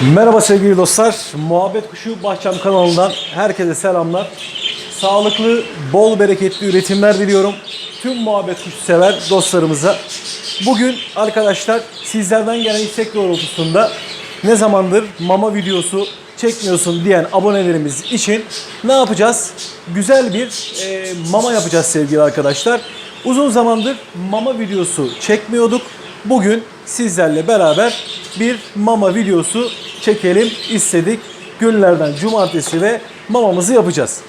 Merhaba sevgili dostlar. Muhabbet Kuşu Bahçem kanalından herkese selamlar. Sağlıklı, bol bereketli üretimler diliyorum. Tüm muhabbet kuşu sever dostlarımıza. Bugün arkadaşlar sizlerden gelen istek doğrultusunda ne zamandır mama videosu çekmiyorsun diyen abonelerimiz için ne yapacağız? Güzel bir e, mama yapacağız sevgili arkadaşlar. Uzun zamandır mama videosu çekmiyorduk. Bugün sizlerle beraber bir mama videosu çekelim istedik. Günlerden cumartesi ve mamamızı yapacağız.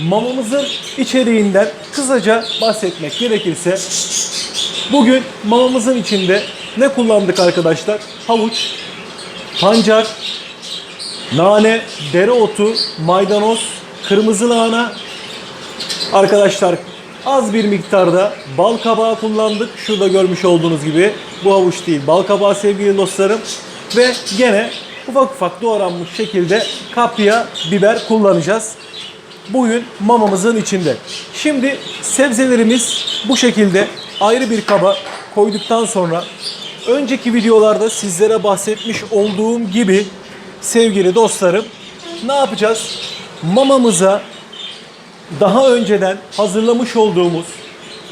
Mamamızın içeriğinden kısaca bahsetmek gerekirse bugün mamamızın içinde ne kullandık arkadaşlar? Havuç, pancar, nane, dereotu, maydanoz, kırmızı lahana, Arkadaşlar az bir miktarda bal kabağı kullandık. Şurada görmüş olduğunuz gibi bu havuç değil bal kabağı sevgili dostlarım. Ve gene ufak ufak doğranmış şekilde kapya biber kullanacağız. Bugün mamamızın içinde. Şimdi sebzelerimiz bu şekilde ayrı bir kaba koyduktan sonra önceki videolarda sizlere bahsetmiş olduğum gibi sevgili dostlarım ne yapacağız? Mamamıza daha önceden hazırlamış olduğumuz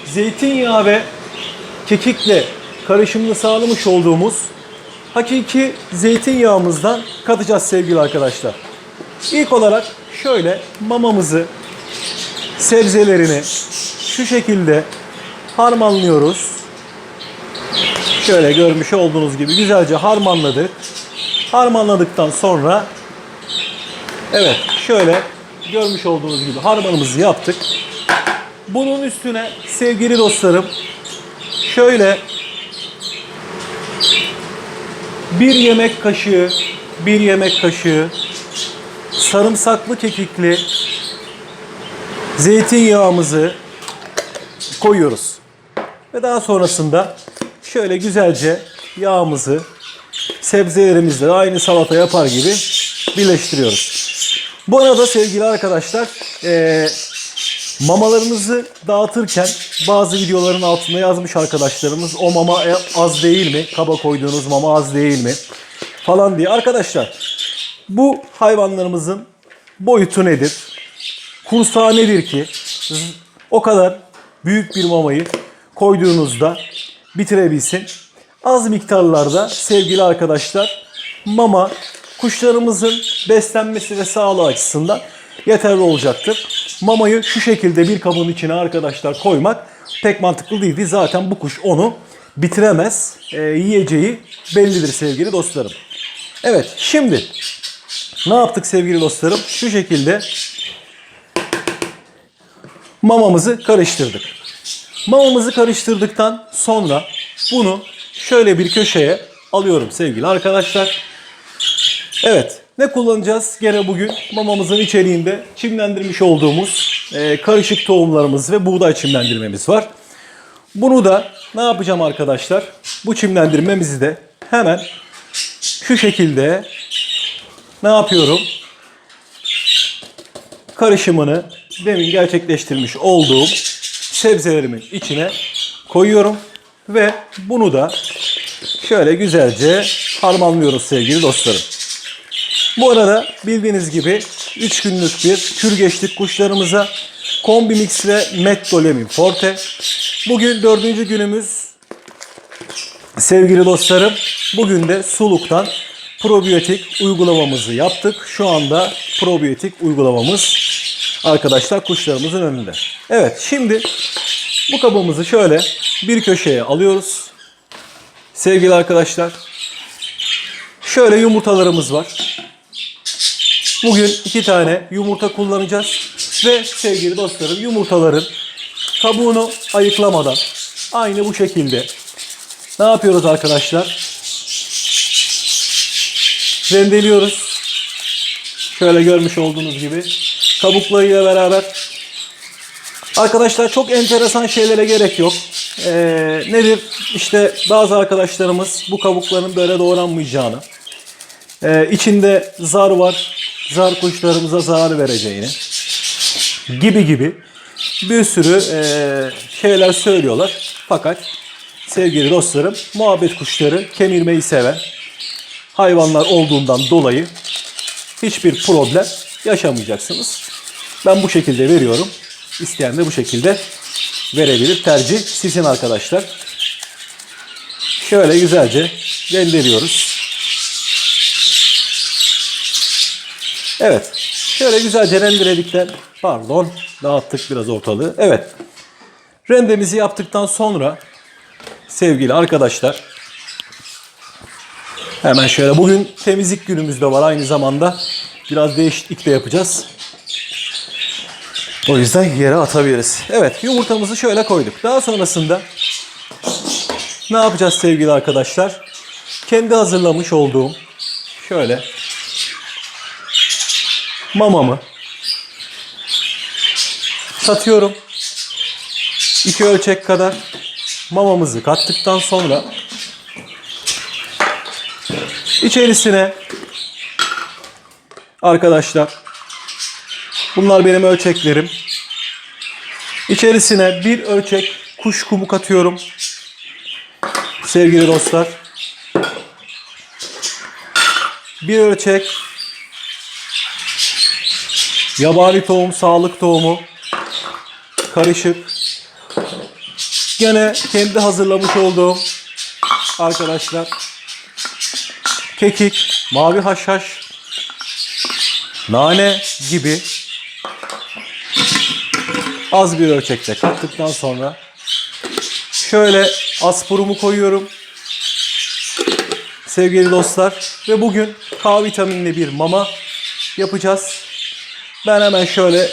zeytinyağı ve kekikle karışımını sağlamış olduğumuz hakiki zeytinyağımızdan katacağız sevgili arkadaşlar. İlk olarak şöyle mamamızı sebzelerini şu şekilde harmanlıyoruz. Şöyle görmüş olduğunuz gibi güzelce harmanladık. Harmanladıktan sonra Evet şöyle görmüş olduğunuz gibi harmanımızı yaptık. Bunun üstüne sevgili dostlarım şöyle bir yemek kaşığı bir yemek kaşığı sarımsaklı kekikli zeytinyağımızı koyuyoruz. Ve daha sonrasında şöyle güzelce yağımızı sebzelerimizle aynı salata yapar gibi birleştiriyoruz. Bu arada sevgili arkadaşlar mamalarınızı dağıtırken bazı videoların altında yazmış arkadaşlarımız o mama e- az değil mi? Kaba koyduğunuz mama az değil mi? Falan diye. Arkadaşlar bu hayvanlarımızın boyutu nedir? Kursağı nedir ki? O kadar büyük bir mamayı koyduğunuzda bitirebilsin. Az miktarlarda sevgili arkadaşlar mama kuşlarımızın beslenmesi ve sağlığı açısından yeterli olacaktır. Mamayı şu şekilde bir kabın içine arkadaşlar koymak pek mantıklı değildi. Zaten bu kuş onu bitiremez. Ee, yiyeceği bellidir sevgili dostlarım. Evet şimdi ne yaptık sevgili dostlarım? Şu şekilde mamamızı karıştırdık. Mamamızı karıştırdıktan sonra bunu şöyle bir köşeye alıyorum sevgili arkadaşlar. Evet ne kullanacağız? Gene bugün mamamızın içeriğinde çimlendirmiş olduğumuz e, karışık tohumlarımız ve buğday çimlendirmemiz var. Bunu da ne yapacağım arkadaşlar? Bu çimlendirmemizi de hemen şu şekilde ne yapıyorum? Karışımını demin gerçekleştirmiş olduğum sebzelerimin içine koyuyorum ve bunu da şöyle güzelce harmanlıyoruz sevgili dostlarım. Bu arada bildiğiniz gibi 3 günlük bir kür geçtik kuşlarımıza. Kombi Mix ve Met Dolemin Forte. Bugün dördüncü günümüz sevgili dostlarım. Bugün de suluktan probiyotik uygulamamızı yaptık. Şu anda probiyotik uygulamamız arkadaşlar kuşlarımızın önünde. Evet şimdi bu kabımızı şöyle bir köşeye alıyoruz. Sevgili arkadaşlar şöyle yumurtalarımız var. Bugün iki tane yumurta kullanacağız. Ve sevgili dostlarım yumurtaların kabuğunu ayıklamadan aynı bu şekilde ne yapıyoruz arkadaşlar? Rendeliyoruz. Şöyle görmüş olduğunuz gibi kabuklarıyla beraber. Arkadaşlar çok enteresan şeylere gerek yok. Ee, nedir? İşte bazı arkadaşlarımız bu kabukların böyle doğranmayacağını, ee, içinde zar var, zar kuşlarımıza zarar vereceğini gibi gibi bir sürü e, şeyler söylüyorlar. Fakat sevgili dostlarım muhabbet kuşları kemirmeyi seven, hayvanlar olduğundan dolayı hiçbir problem yaşamayacaksınız. Ben bu şekilde veriyorum. İsteyen de bu şekilde verebilir. Tercih sizin arkadaşlar. Şöyle güzelce rendeliyoruz. Evet. Şöyle güzelce rendeledikten pardon dağıttık biraz ortalığı. Evet. Rendemizi yaptıktan sonra sevgili arkadaşlar hemen şöyle bugün temizlik günümüz de var aynı zamanda biraz değişiklik de yapacağız. O yüzden yere atabiliriz. Evet yumurtamızı şöyle koyduk. Daha sonrasında ne yapacağız sevgili arkadaşlar? Kendi hazırlamış olduğum şöyle mamamı satıyorum. İki ölçek kadar mamamızı kattıktan sonra içerisine arkadaşlar bunlar benim ölçeklerim. İçerisine bir ölçek kuş kumu katıyorum. Sevgili dostlar. Bir ölçek yabani tohum, sağlık tohumu karışık. Gene kendi hazırlamış olduğum arkadaşlar kekik, mavi haşhaş, nane gibi az bir ölçekte kattıktan sonra şöyle asporumu koyuyorum. Sevgili dostlar ve bugün K vitaminli bir mama yapacağız. Ben hemen şöyle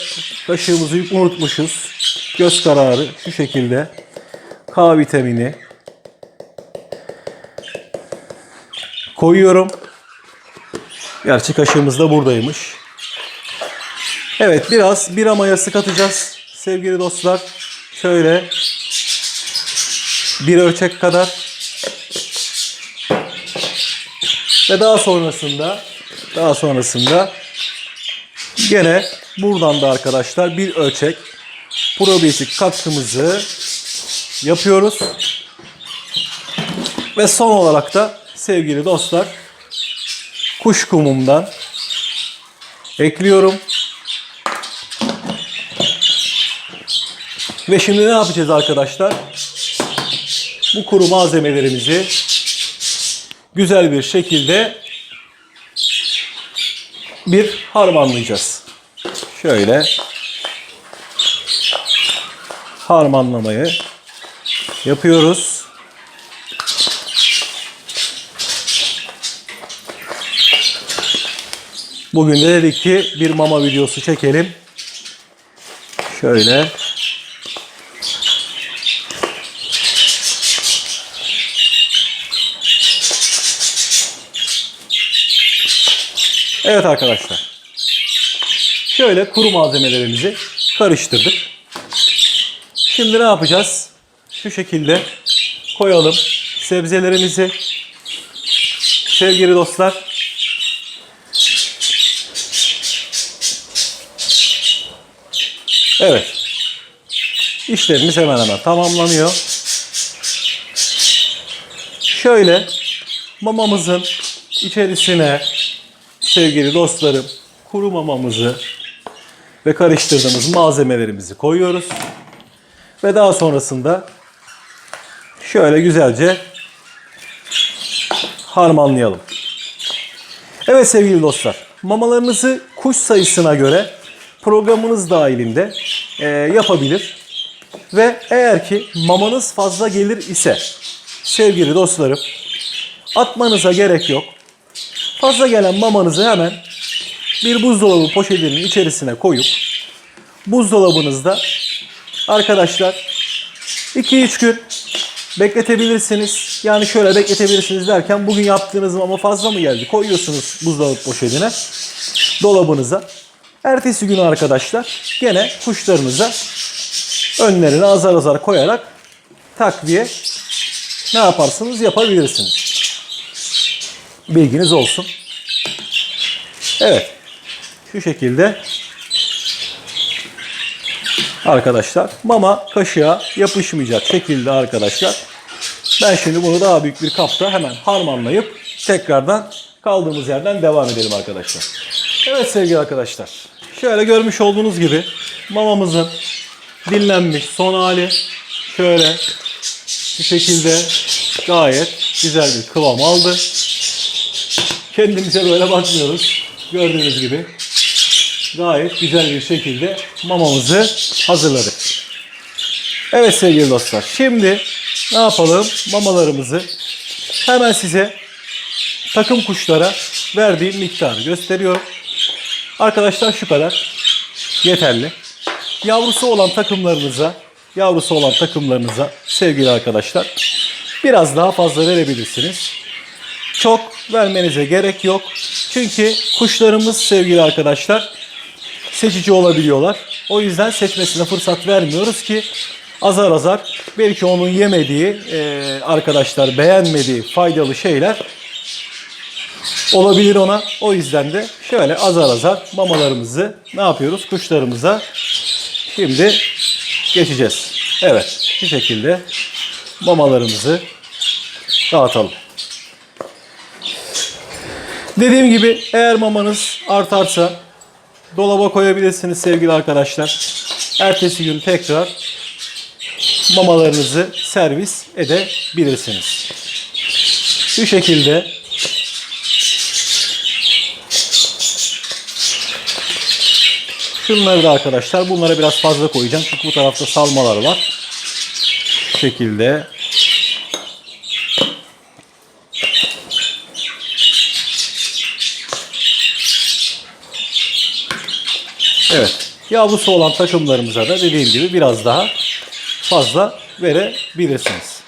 kaşığımızı unutmuşuz. Göz kararı şu şekilde K vitamini koyuyorum. Gerçi kaşığımız da buradaymış. Evet biraz bira mayası katacağız sevgili dostlar. Şöyle bir ölçek kadar ve daha sonrasında daha sonrasında gene buradan da arkadaşlar bir ölçek probiyotik katkımızı yapıyoruz. Ve son olarak da sevgili dostlar kuş kumumdan ekliyorum. Ve şimdi ne yapacağız arkadaşlar? Bu kuru malzemelerimizi güzel bir şekilde bir harmanlayacağız. Şöyle harmanlamayı yapıyoruz. Bugün de dedik ki bir mama videosu çekelim. Şöyle Evet arkadaşlar. Şöyle kuru malzemelerimizi karıştırdık. Şimdi ne yapacağız? Şu şekilde koyalım sebzelerimizi. Sevgili dostlar. Evet. İşlemimiz hemen hemen tamamlanıyor. Şöyle mamamızın içerisine sevgili dostlarım kuru mamamızı ve karıştırdığımız malzemelerimizi koyuyoruz. Ve daha sonrasında şöyle güzelce harmanlayalım. Evet sevgili dostlar, mamalarınızı kuş sayısına göre programınız dahilinde e, yapabilir. Ve eğer ki mamanız fazla gelir ise sevgili dostlarım atmanıza gerek yok. Fazla gelen mamanızı hemen bir buzdolabı poşetinin içerisine koyup buzdolabınızda arkadaşlar 2-3 gün bekletebilirsiniz. Yani şöyle bekletebilirsiniz derken bugün yaptığınız ama fazla mı geldi? Koyuyorsunuz buzdolabı poşetine, dolabınıza. Ertesi gün arkadaşlar gene kuşlarınıza önlerine azar azar koyarak takviye ne yaparsınız yapabilirsiniz. Bilginiz olsun. Evet. Şu şekilde arkadaşlar mama kaşığa yapışmayacak şekilde arkadaşlar. Ben şimdi bunu daha büyük bir kapta hemen harmanlayıp tekrardan kaldığımız yerden devam edelim arkadaşlar. Evet sevgili arkadaşlar. Şöyle görmüş olduğunuz gibi mamamızın dinlenmiş son hali şöyle bu şekilde gayet güzel bir kıvam aldı. Kendimize böyle bakmıyoruz. Gördüğünüz gibi gayet güzel bir şekilde mamamızı hazırladık. Evet sevgili dostlar. Şimdi ne yapalım? Mamalarımızı hemen size takım kuşlara verdiğim miktarı gösteriyorum. Arkadaşlar şu kadar. Yeterli. Yavrusu olan takımlarınıza, yavrusu olan takımlarınıza sevgili arkadaşlar biraz daha fazla verebilirsiniz. Çok vermenize gerek yok. Çünkü kuşlarımız sevgili arkadaşlar seçici olabiliyorlar. O yüzden seçmesine fırsat vermiyoruz ki azar azar belki onun yemediği e, arkadaşlar beğenmediği faydalı şeyler olabilir ona. O yüzden de şöyle azar azar mamalarımızı ne yapıyoruz kuşlarımıza şimdi geçeceğiz. Evet şu şekilde mamalarımızı dağıtalım. Dediğim gibi eğer mamanız artarsa dolaba koyabilirsiniz sevgili arkadaşlar. Ertesi gün tekrar mamalarınızı servis edebilirsiniz. Şu şekilde Şunları da arkadaşlar bunlara biraz fazla koyacağım. Çünkü bu tarafta salmalar var. Şu şekilde Evet. Yavrusu olan takımlarımıza da dediğim gibi biraz daha fazla verebilirsiniz.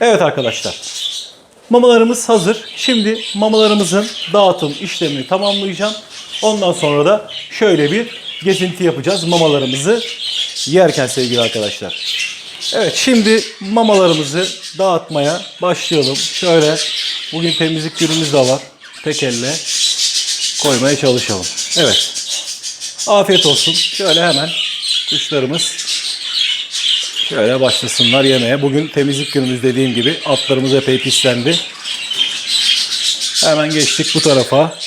Evet arkadaşlar. Mamalarımız hazır. Şimdi mamalarımızın dağıtım işlemini tamamlayacağım. Ondan sonra da şöyle bir gezinti yapacağız mamalarımızı yerken sevgili arkadaşlar. Evet şimdi mamalarımızı dağıtmaya başlayalım. Şöyle bugün temizlik günümüz de var. Tek elle koymaya çalışalım. Evet. Afiyet olsun. Şöyle hemen kuşlarımız şöyle başlasınlar yemeye. Bugün temizlik günümüz dediğim gibi atlarımız epey pislendi. Hemen geçtik bu tarafa.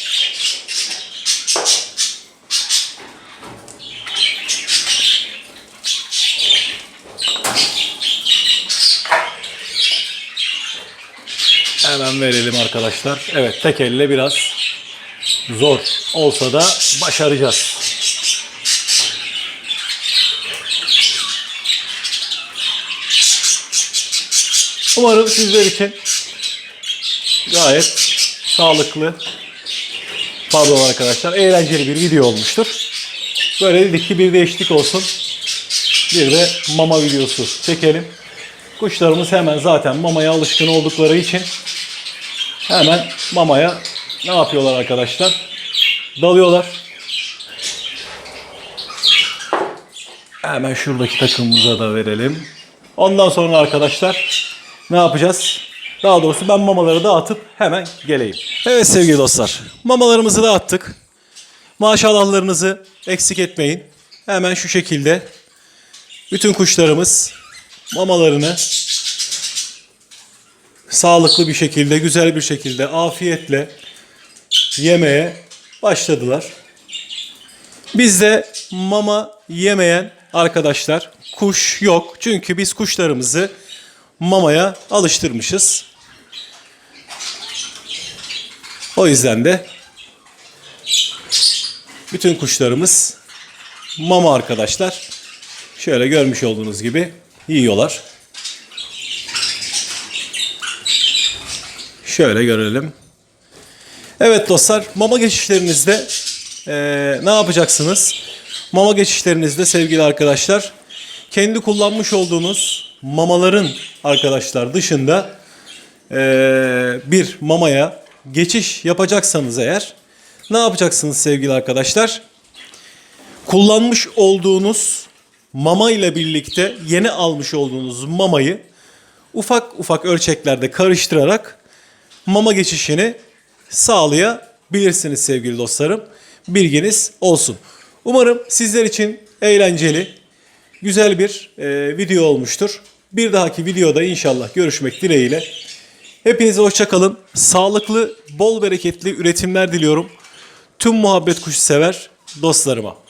Hemen verelim arkadaşlar. Evet tek elle biraz zor olsa da başaracağız. Umarım sizler için gayet sağlıklı, pardon arkadaşlar, eğlenceli bir video olmuştur. Böyle dedik ki bir değişiklik olsun. Bir de mama videosu çekelim. Kuşlarımız hemen zaten mamaya alışkın oldukları için hemen mamaya ne yapıyorlar arkadaşlar? Dalıyorlar. Hemen şuradaki takımımıza da verelim. Ondan sonra arkadaşlar ne yapacağız? Daha doğrusu ben mamaları dağıtıp hemen geleyim. Evet sevgili dostlar. Mamalarımızı dağıttık. Maşallahlarınızı eksik etmeyin. Hemen şu şekilde bütün kuşlarımız mamalarını sağlıklı bir şekilde, güzel bir şekilde, afiyetle yemeye başladılar. Bizde mama yemeyen arkadaşlar kuş yok. Çünkü biz kuşlarımızı mamaya alıştırmışız. O yüzden de bütün kuşlarımız mama arkadaşlar. Şöyle görmüş olduğunuz gibi yiyorlar. Şöyle görelim. Evet dostlar mama geçişlerinizde eee, ne yapacaksınız? Mama geçişlerinizde sevgili arkadaşlar kendi kullanmış olduğunuz mamaların arkadaşlar dışında eee, bir mamaya geçiş yapacaksanız eğer ne yapacaksınız sevgili arkadaşlar? Kullanmış olduğunuz mama ile birlikte yeni almış olduğunuz mamayı ufak ufak ölçeklerde karıştırarak mama geçişini sağlayabilirsiniz sevgili dostlarım. Bilginiz olsun. Umarım sizler için eğlenceli, güzel bir e, video olmuştur. Bir dahaki videoda inşallah görüşmek dileğiyle. Hepinize hoşça kalın. Sağlıklı, bol bereketli üretimler diliyorum. Tüm muhabbet kuşu sever dostlarıma.